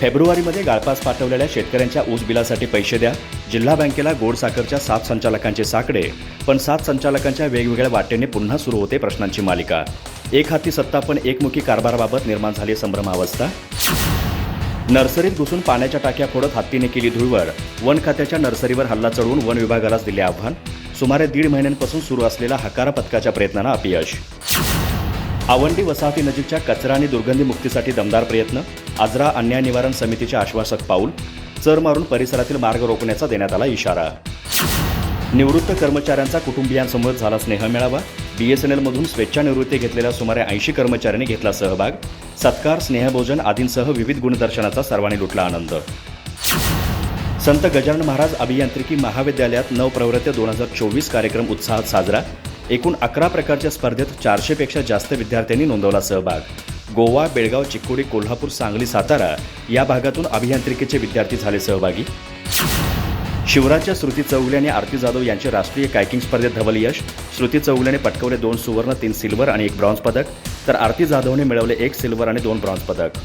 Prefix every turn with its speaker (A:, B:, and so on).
A: फेब्रुवारीमध्ये गाळपास पाठवलेल्या शेतकऱ्यांच्या ऊस बिलासाठी पैसे द्या. जिल्हा बँकेला गोड साखरच्या सात संचालकांचे साकडे पण सात संचालकांच्या वेगवेगळ्या वाटेने पुन्हा सुरू होते प्रश्नांची मालिका. एक हाती सत्ता पण एकमुखी कारभाराबाबत निर्माण झाली संभ्रमावस्था नर्सरीत घुसून पाण्याच्या टाक्या फोडत हत्तीने केली धुळवड. वन खात्याच्या नर्सरीवर हल्ला चढवून वन विभागालाच दिले आव्हान. सुमारे दीड महिन्यांपासून सुरू असलेला हकारा पथकाच्या प्रयत्नांना अपयश. आवंडी वसाहतीनजीकच्या कचरा आणि दुर्गंधी मुक्तीसाठी दमदार प्रयत्न. आजरा अन्याय निवारण समितीचे आश्वासक पाऊल चर मारून परिसरातील मार्ग रोखण्याचा देण्यात आला इशारा. निवृत्त कर्मचाऱ्यांचा कुटुंबियांसमोर झाला स्नेह मिळावा. बीएसएनएलमधून स्वेच्छानिवृत्ती घेतलेल्या सुमारे ऐंशी कर्मचाऱ्यांनी घेतला सहभाग. सत्कार स्नेहभोजन आदींसह विविध गुणदर्शनाचा सर्वांनी लुटला आनंद. संत गजानन महाराज अभियांत्रिकी महाविद्यालयात नवप्रवृत्त दोन हजार चोवीस कार्यक्रम उत्साहात साजरा. एकूण अकरा प्रकारच्या स्पर्धेत चारशेपेक्षा जास्त विद्यार्थ्यांनी नोंदवला सहभाग. गोवा बेळगाव चिक्कोडी कोल्हापूर सांगली सातारा या भागातून अभियांत्रिकीचे विद्यार्थी झाले सहभागी. शिवराजच्या श्रुती चौगुले आणि आरती जाधव यांचे राष्ट्रीय कायकिंग स्पर्धेत धवल यश श्रुती चौगुलेने पटकवले दोन सुवर्ण तीन सिल्वर आणि एक ब्रॉन्झ पदक तर आरती जाधवने मिळवले एक सिल्वर आणि दोन ब्रॉन्झ पदक.